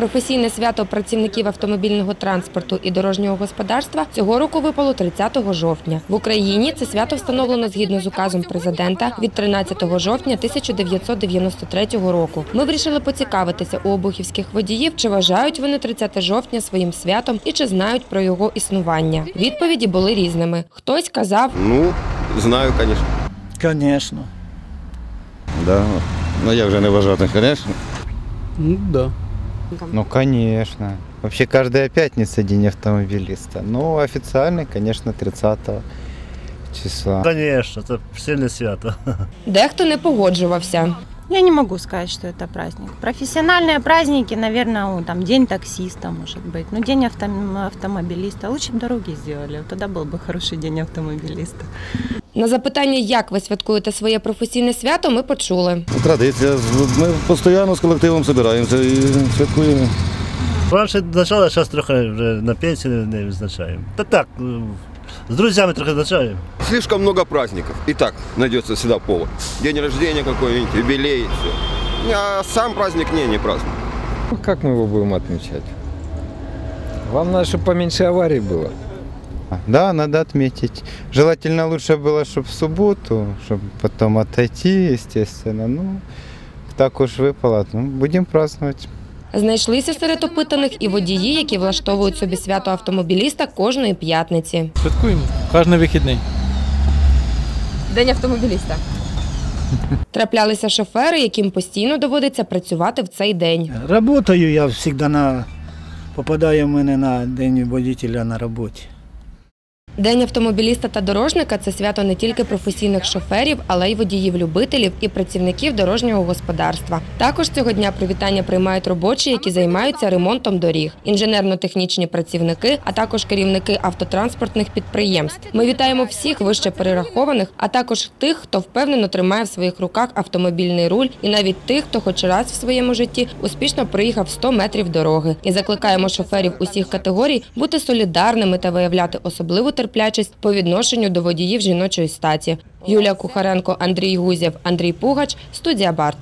Професійне свято працівників автомобільного транспорту і дорожнього господарства цього року випало 30 жовтня. В Україні це свято встановлено згідно з указом президента від 13 жовтня 1993 року. Ми вирішили поцікавитися у обухівських водіїв, чи вважають вони 30 жовтня своїм святом і чи знають про його існування. Відповіді були різними. Хтось казав, Ну, знаю, конечно. Конечно. Да. Ну як же не вважати, конечно. Ну да. Ну, конечно. Вообще каждая пятница день автомобилиста. Ну, официальный, конечно, 30 числа. Конечно, це сильне свято. дехто не погоджувався. Я не могу сказать, что это праздник. Профессиональные праздники, наверное, ну, там день таксиста, может быть. Ну, день авто- автомобилиста. Лучше бы дороги сделали. Вот Тогда был бы хороший день автомобилиста. На запитання, як ви святкуєте своє професійне свято, ми почули. Традиція. Ми постійно з колективом збираємося і святкуємо. Раніше відзначали, а зараз трохи вже на пенсію не відзначаємо. Та так, е, з друзями трохи відзначаємо. Слишком много праздников. И так найдется всегда повод. День рождения какой-нибудь, юбилей, все. А сам праздник не, не праздник. Ну, Как мы его будем отмечать? Вам надо, чтобы поменьше аварий было. Да, надо отметить. Желательно лучше было, чтобы в субботу, чтобы потом отойти, естественно. Ну, так уж выпало. Ну, будем праздновать. Знайшлися серед опитаних і водії, які влаштовують собі свято автомобіліста кожної п'ятниці. Святкуємо кожен вихідний. День автомобіліста. Траплялися шофери, яким постійно доводиться працювати в цей день. Работаю я завжди на попадаю в мене на день водителя на роботі. День автомобіліста та дорожника це свято не тільки професійних шоферів, але й водіїв-любителів і працівників дорожнього господарства. Також цього дня привітання приймають робочі, які займаються ремонтом доріг, інженерно-технічні працівники, а також керівники автотранспортних підприємств. Ми вітаємо всіх вище перерахованих, а також тих, хто впевнено тримає в своїх руках автомобільний руль, і навіть тих, хто хоч раз в своєму житті успішно проїхав 100 метрів дороги. І закликаємо шоферів усіх категорій бути солідарними та виявляти особливу терплячість по відношенню до водіїв жіночої статі. Юлія Кухаренко, Андрій Гузєв, Андрій Пугач, студія Барт.